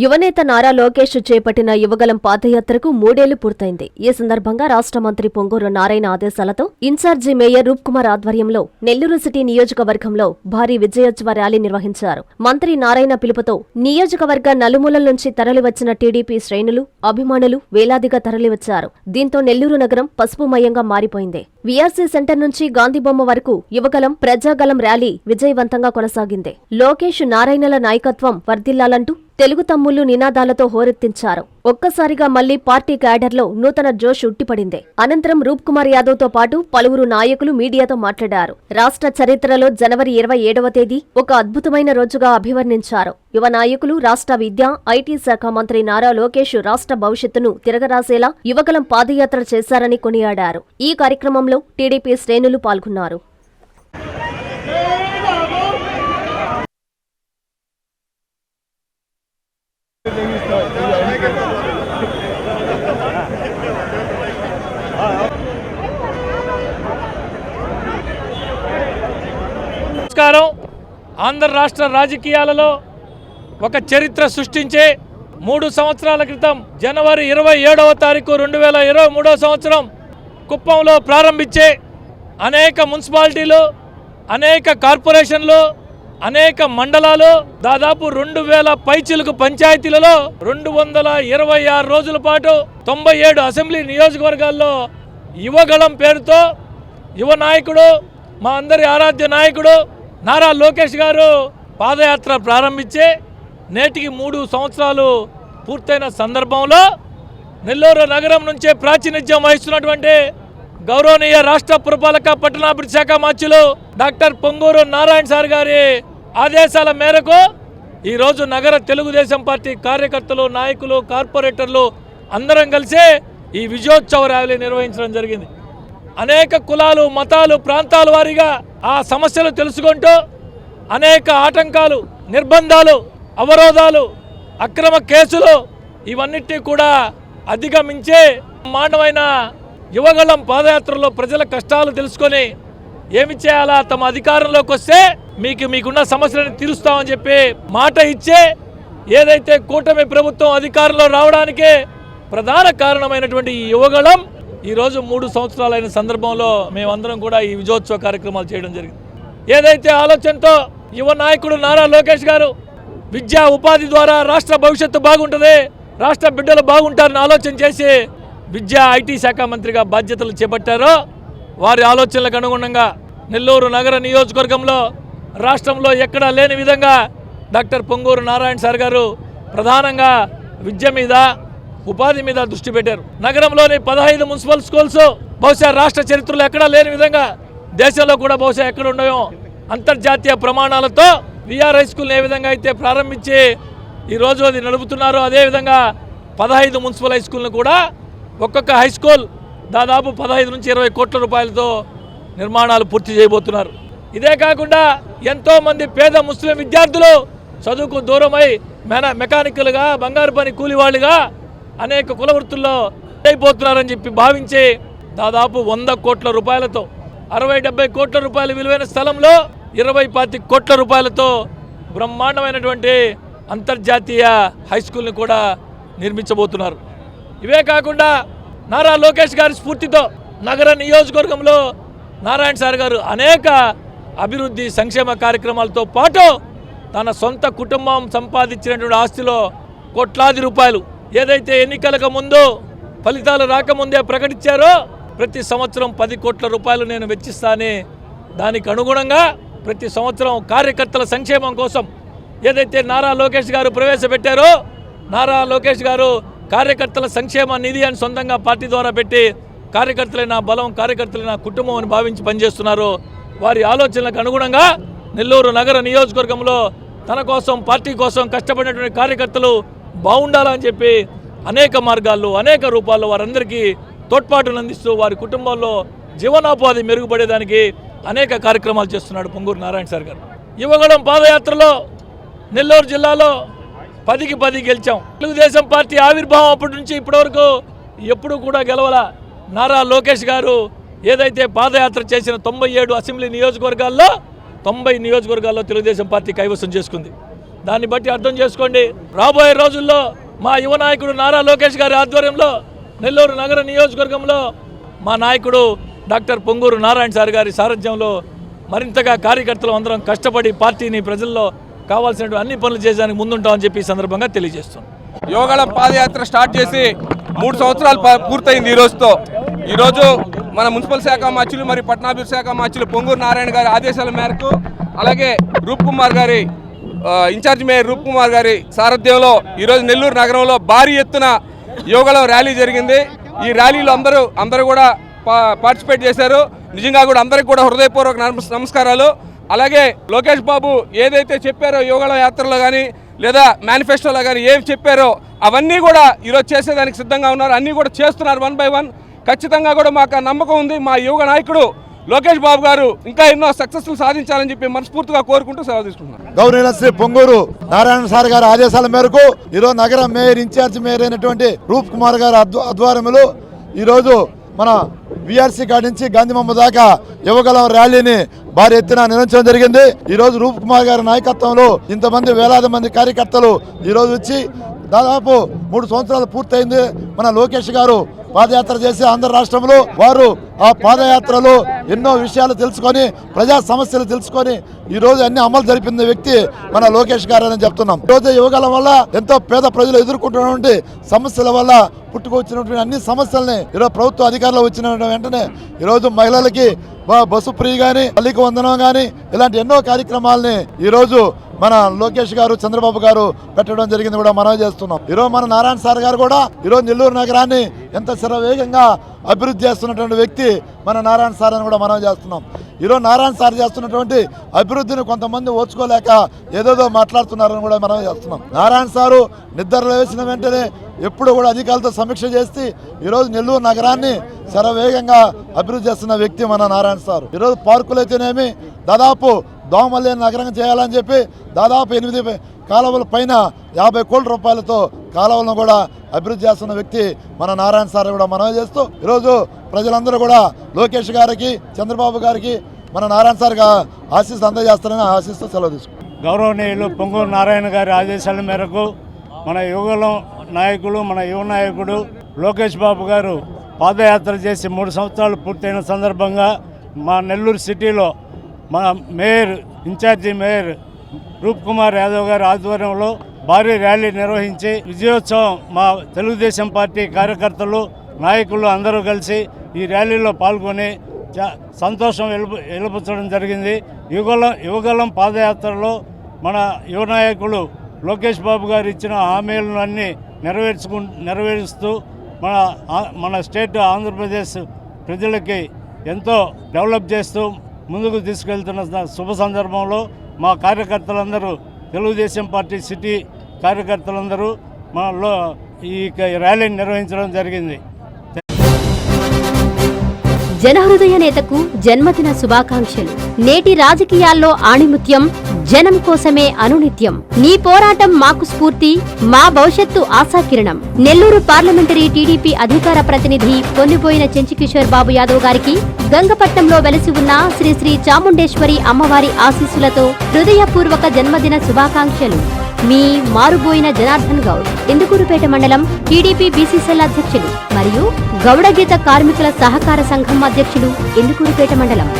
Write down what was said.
యువనేత నారా లోకేష్ చేపట్టిన యువగలం పాదయాత్రకు మూడేళ్ళు పూర్తయింది. ఈ సందర్భంగా రాష్ట్ర మంత్రి పొంగూరు నారాయణ ఆదేశాలతో ఇన్ఛార్జి మేయర్ రూప్ కుమార్ ఆధ్వర్యంలో నెల్లూరు సిటీ నియోజకవర్గంలో భారీ విజయోత్సవ ర్యాలీ నిర్వహించారు. మంత్రి నారాయణ పిలుపుతో నియోజకవర్గ నలుమూలల నుంచి తరలివచ్చిన టీడీపీ శ్రేణులు అభిమానులు వేలాదిగా తరలివచ్చారు. దీంతో నెల్లూరు నగరం పసుపుమయంగా మారిపోయింది. వీఆర్సీ సెంటర్ నుంచి గాంధీబొమ్మ వరకు యువగలం ప్రజాగలం ర్యాలీ విజయవంతంగా కొనసాగింది. లోకేష్ నారాయణల నాయకత్వం వర్ధిల్లాలంటూ తెలుగు తమ్ముళ్ళు నినాదాలతో హోరెత్తించారు. ఒక్కసారిగా మళ్ళీ పార్టీ క్యాడర్లో నూతన జోష్ ఉట్టిపడింది. అనంతరం రూప్ కుమార్ యాదవ్తో పాటు పలువురు నాయకులు మీడియాతో మాట్లాడారు. రాష్ట్ర చరిత్రలో జనవరి ఇరవై ఏడవ తేదీ ఒక అద్భుతమైన రోజుగా అభివర్ణించారు. యువ నాయకులు రాష్ట్ర విద్య ఐటీ శాఖ మంత్రి నారా లోకేష్ రాష్ట్ర భవిష్యత్తును తిరగరాసేలా యువకులం పాదయాత్ర చేశారని కొనియాడారు. ఈ కార్యక్రమంలో టీడీపీ శ్రేణులు పాల్గొన్నారు. ఆంధ్ర రాష్ట్ర రాజకీయాలలో ఒక చరిత్ర సృష్టించే మూడు సంవత్సరాల క్రితం జనవరి ఇరవై ఏడవ తారీఖు రెండు వేల ఇరవై మూడవ సంవత్సరం కుప్పంలో ప్రారంభించే అనేక మున్సిపాలిటీలు అనేక కార్పొరేషన్లు అనేక మండలాలు దాదాపు రెండు వేల పైచిలకు పంచాయతీలలో రెండు వందల ఇరవై ఆరు రోజుల పాటు తొంభై ఏడు అసెంబ్లీ నియోజకవర్గాల్లో యువగళం పేరుతో యువ నాయకుడు మా అందరి ఆరాధ్య నాయకుడు నారా లోకేష్ గారు పాదయాత్ర ప్రారంభించి నేటికి మూడు సంవత్సరాలు పూర్తయిన సందర్భంలో నెల్లూరు నగరం నుంచే ప్రాతినిధ్యం వహిస్తున్నటువంటి గౌరవనీయ రాష్ట్ర పురపాలక పట్టణాభివృద్ధి శాఖ మంత్రులు డాక్టర్ పొంగూరు నారాయణ సార్ గారి ఆదేశాల మేరకు ఈరోజు నగర తెలుగుదేశం పార్టీ కార్యకర్తలు నాయకులు కార్పొరేటర్లు అందరం కలిసి ఈ విజయోత్సవ ర్యాలీ నిర్వహించడం జరిగింది. అనేక కులాలు మతాలు ప్రాంతాల వారీగా ఆ సమస్యలు తెలుసుకుంటూ అనేక ఆటంకాలు నిర్బంధాలు అవరోధాలు అక్రమ కేసులు ఇవన్నిటి కూడా అధిగమించే మానవైన యువగళం పాదయాత్రలో ప్రజల కష్టాలు తెలుసుకొని ఏమి చేయాలా తమ అధికారంలోకి వస్తే మీకు మీకున్న సమస్యలను తీరుస్తామని చెప్పి మాట ఇచ్చే ఏదైతే కూటమి ప్రభుత్వం అధికారంలో రావడానికే ప్రధాన కారణమైనటువంటి యువగళం ఈరోజు మూడు సంవత్సరాలైన సందర్భంలో మేమందరం కూడా ఈ విజయోత్సవ కార్యక్రమాలు చేయడం జరిగింది. ఏదైతే ఆలోచనతో యువ నాయకుడు నారా లోకేష్ గారు విద్యా ఉపాధి ద్వారా రాష్ట్ర భవిష్యత్తు బాగుంటుంది రాష్ట్ర బిడ్డలు బాగుంటారని ఆలోచన చేసి విద్యా ఐటీ శాఖ మంత్రిగా బాధ్యతలు చేపట్టారో వారి ఆలోచనలకు అనుగుణంగా నెల్లూరు నగర నియోజకవర్గంలో రాష్ట్రంలో ఎక్కడా లేని విధంగా డాక్టర్ పొంగూరు నారాయణ సార్ గారు ప్రధానంగా విద్య మీద ఉపాధి మీద దృష్టి పెట్టారు. నగరంలోని పదహైదు మున్సిపల్ స్కూల్స్ బహుశా రాష్ట్ర చరిత్రలో ఎక్కడా లేని విధంగా దేశంలో కూడా బహుశా ఎక్కడ ఉన్నాయో అంతర్జాతీయ ప్రమాణాలతో విఆర్ హై స్కూల్ని ఏ విధంగా అయితే ప్రారంభించి ఈరోజు అది నడుపుతున్నారో అదేవిధంగా పదహైదు మున్సిపల్ హై స్కూల్ను కూడా ఒక్కొక్క హై స్కూల్ దాదాపు పదహైదు నుంచి ఇరవై కోట్ల రూపాయలతో నిర్మాణాలు పూర్తి చేయబోతున్నారు. ఇదే కాకుండా ఎంతోమంది పేద ముస్లిం విద్యార్థులు చదువుకు దూరమై మెన మెకానికల్గా బంగారు పని కూలివాళ్ళుగా అనేక కుల వృత్తుల్లో అయిపోతున్నారని చెప్పి భావించి దాదాపు వంద కోట్ల రూపాయలతో అరవై డెబ్బై కోట్ల రూపాయల విలువైన స్థలంలో ఇరవై పాతి కోట్ల రూపాయలతో బ్రహ్మాండమైనటువంటి అంతర్జాతీయ హై స్కూల్ని కూడా నిర్మించబోతున్నారు. ఇవే కాకుండా నారా లోకేష్ గారి స్ఫూర్తితో నగర నియోజకవర్గంలో నారాయణ సార్ గారు అనేక అభివృద్ధి సంక్షేమ కార్యక్రమాలతో పాటు తన సొంత కుటుంబం సంపాదించినటువంటి ఆస్తిలో కోట్లాది రూపాయలు ఏదైతే ఎన్నికలకు ముందు ఫలితాలు రాకముందే ప్రకటించారో ప్రతి సంవత్సరం పది కోట్ల రూపాయలు నేను వెచ్చిస్తానే. దానికి అనుగుణంగా ప్రతి సంవత్సరం కార్యకర్తల సంక్షేమం కోసం ఏదైతే నారా లోకేష్ గారు ప్రవేశపెట్టారో నారా లోకేష్ గారు కార్యకర్తల సంక్షేమ నిధి అని సొంతంగా పార్టీ ద్వారా పెట్టి కార్యకర్తలే నా బలం కార్యకర్తలే నా కుటుంబం అని భావించి పనిచేస్తున్నారు. వారి ఆలోచనలకు అనుగుణంగా నెల్లూరు నగర నియోజకవర్గంలో తన కోసం పార్టీ కోసం కష్టపడినటువంటి కార్యకర్తలు బాగుండాలని చెప్పి అనేక మార్గాల్లో అనేక రూపాల్లో వారందరికీ తోడ్పాటును అందిస్తూ వారి కుటుంబాల్లో జీవనోపాధి మెరుగుపడేదానికి అనేక కార్యక్రమాలు చేస్తున్నాడు పొంగూరు నారాయణ సార్ గారు. యువగడం పాదయాత్రలో నెల్లూరు జిల్లాలో పదికి పది గెలిచాం. తెలుగుదేశం పార్టీ ఆవిర్భావం అప్పటి నుంచి ఇప్పటివరకు ఎప్పుడు కూడా గెలవల. నారా లోకేష్ గారు ఏదైతే పాదయాత్ర చేసిన తొంభై ఏడు అసెంబ్లీ నియోజకవర్గాల్లో తొంభై నియోజకవర్గాల్లో తెలుగుదేశం పార్టీ కైవసం చేసుకుంది. దాన్ని బట్టి అర్థం చేసుకోండి. రాబోయే రోజుల్లో మా యువ నాయకుడు నారా లోకేష్ గారి ఆధ్వర్యంలో నెల్లూరు నగర నియోజకవర్గంలో మా నాయకుడు డాక్టర్ పొంగూరు నారాయణ సార్ గారి సారథ్యంలో మరింతగా కార్యకర్తలు అందరం కష్టపడి పార్టీని ప్రజల్లో కావాల్సినటువంటి అన్ని పనులు చేయడానికి ముందుంటామని చెప్పి ఈ సందర్భంగా తెలియజేస్తున్నాం. యోగాళం పాదయాత్ర స్టార్ట్ చేసి మూడు సంవత్సరాలు ప- పూర్తయింది ఈ రోజుతో. ఈరోజు మన మున్సిపల్ శాఖ మార్చులు మరియు పట్టణాభివృద్ధి శాఖ మార్చులు పొంగూరు నారాయణ గారి ఆదేశాల మేరకు అలాగే రూప్ కుమార్ గారి ఇన్ఛార్జ్ మేయర్ రూప్ కుమార్ గారి సారథ్యంలో ఈరోజు నెల్లూరు నగరంలో భారీ ఎత్తున యోగాలో ర్యాలీ జరిగింది. ఈ ర్యాలీలో అందరూ అందరూ కూడా పా- పార్టిసిపేట్ చేశారు. నిజంగా కూడా అందరికి కూడా హృదయపూర్వక నమస్- నమస్కారాలు. అలాగే లోకేష్ బాబు ఏదైతే చెప్పారో యోగాల యాత్రలో కానీ లేదా మేనిఫెస్టోలో కానీ ఏమి చెప్పారో అవన్నీ కూడా ఈరోజు చేసేదానికి సిద్ధంగా ఉన్నారు. అన్నీ కూడా చేస్తున్నారు వన్ బై వన్. ఖచ్చితంగా కూడా మాకు నమ్మకం ఉంది. మా యువ నాయకుడు లోకేష్ బాబు గారు ఇంకా ఎన్నో సక్సెస్ఫుల్ సాధించాలని చెప్పి మనస్ఫూర్తిగా కోరుకుంటూ సెలవు తీసుకుంటున్నాను. గౌరవ శ్రీ పొంగూరు నారాయణ సార్ గారి ఆదేశాల మేరకు ఈరోజు నగర మేయర్ ఇన్ఛార్జ్ మేయర్ అయినటువంటి రూప్ కుమార్ గారి ఆధ్వర్యంలో ఈరోజు మన విఆర్సీ కాడి నుంచి గాంధీమమ్మ దాకా యువగలం ర్యాలీని భారీ ఎత్తున నిర్వహించడం జరిగింది. ఈ రోజు రూప్ కుమార్ గారి నాయకత్వంలో ఇంతమంది వేలాది మంది కార్యకర్తలు ఈరోజు వచ్చి దాదాపు మూడు సంవత్సరాలు పూర్తయింది. మన లోకేష్ గారు పాదయాత్ర చేసి ఆంధ్ర రాష్ట్రంలో వారు ఆ పాదయాత్రలో ఎన్నో విషయాలు తెలుసుకొని ప్రజా సమస్యలు తెలుసుకొని ఈ రోజు అన్ని అమలు జరిపిన వ్యక్తి మన లోకేష్ గారని చెప్తున్నాం. ఈ రోజు వల్ల ఎంతో పేద ప్రజలు ఎదుర్కొంటున్నటువంటి సమస్యల వల్ల పుట్టుకొచ్చినటువంటి అన్ని సమస్యల్ని ఈరోజు ప్రభుత్వ అధికారులు వచ్చిన వెంటనే ఈరోజు మహిళలకి బస్సు ఫ్రీ కానీ పల్లికి వందనం కానీ ఇలాంటి ఎన్నో కార్యక్రమాలని ఈరోజు మన లోకేష్ గారు చంద్రబాబు గారు పెట్టడం జరిగింది కూడా మనవి చేస్తున్నాం. ఈరోజు మన నారాయణ సార్ గారు కూడా ఈరోజు నెల్లూరు నగరాన్ని ఎంత శరవేగంగా అభివృద్ధి చేస్తున్నటువంటి వ్యక్తి మన నారాయణ సార్ అని కూడా మనవి చేస్తున్నాం. ఈరోజు నారాయణ సార్ చేస్తున్నటువంటి అభివృద్ధిని కొంతమంది ఓర్చుకోలేక ఏదేదో మాట్లాడుతున్నారని కూడా మనం చేస్తున్నాం. నారాయణ సారు నిద్రలో వేసిన వెంటనే ఎప్పుడు కూడా అధికారులతో సమీక్ష చేసి ఈరోజు నెల్లూరు నగరాన్ని శరవేగంగా అభివృద్ధి చేస్తున్న వ్యక్తి మన నారాయణ సార్. ఈరోజు పార్కులు అయితేనేమి దాదాపు దోమలేని నగరం చేయాలని చెప్పి దాదాపు ఎనిమిది కాలువల పైన యాభై కోట్ల రూపాయలతో కాలువలను కూడా అభివృద్ధి చేస్తున్న వ్యక్తి మన నారాయణ సార్ కూడా మనవి చేస్తూ ఈరోజు ప్రజలందరూ కూడా లోకేష్ గారికి చంద్రబాబు గారికి మన నారాయణ సార్ ఆశీస్సు అందజేస్తారని ఆశిస్తూ సెలవు తీసుకుంటాం గౌరవనీయులు పొంగూరు నారాయణ గారి ఆదేశాల మేరకు మన యువలం నాయకులు మన యువ నాయకుడు లోకేష్ బాబు గారు పాదయాత్ర చేసి మూడు సంవత్సరాలు పూర్తయిన సందర్భంగా మా నెల్లూరు సిటీలో మా mayor in-charge mayor Roop Kumar Yadav గారి ఆధ్వర్యంలో భారీ ర్యాలీ నిర్వహించి విజయోత్సవం మా తెలుగుదేశం పార్టీ కార్యకర్తలు నాయకులు అందరూ కలిసి ఈ ర్యాలీలో పాల్గొని సంతోషం వెలుపు వెలుపుచ్చడం జరిగింది. యుగలం యువగలం పాదయాత్రలో మన యువ నాయకులు లోకేష్ బాబు గారు ఇచ్చిన హామీలను అన్నీ నెరవేర్చుకు నెరవేరుస్తూ మన మన స్టేట్ ఆంధ్రప్రదేశ్ ప్రజలకి ఎంతో డెవలప్ చేస్తూ ముందుకు తీసుకెళ్తున్న శుభ సందర్భంలో మా కార్యకర్తలందరూ తెలుగుదేశం పార్టీ సిటీ కార్యకర్తలందరూ మనలో ఈ ర్యాలీని నిర్వహించడం జరిగింది. జనహృదయ నేతకు జన్మదిన శుభాకాంక్షలు. నేటి రాజకీయాల్లో ఆణిముత్యం జనం కోసమే అనునిత్యం. నీ పోరాటం మాకు స్ఫూర్తి మా భవిష్యత్తు ఆశాకిరణం. నెల్లూరు పార్లమెంటరీ టీడీపీ అధికార ప్రతినిధి పొన్నిపోయిన చెంచికిషోర్ బాబు యాదవ్ గారికి గంగపట్నంలో వెలసి ఉన్న శ్రీ శ్రీ చాముండేశ్వరి అమ్మవారి ఆశీస్సులతో హృదయపూర్వక జన్మదిన శుభాకాంక్షలు. మీ మారుబోయిన జనార్దన్ గౌడ్ ఇందుకూరుపేట మండలం టీడీపీ బీసీసీఎల్ అధ్యక్షులు మరియు గౌడగీత కార్మికుల సహకార సంఘం అధ్యక్షులు ఇందుకూరుపేట మండలం.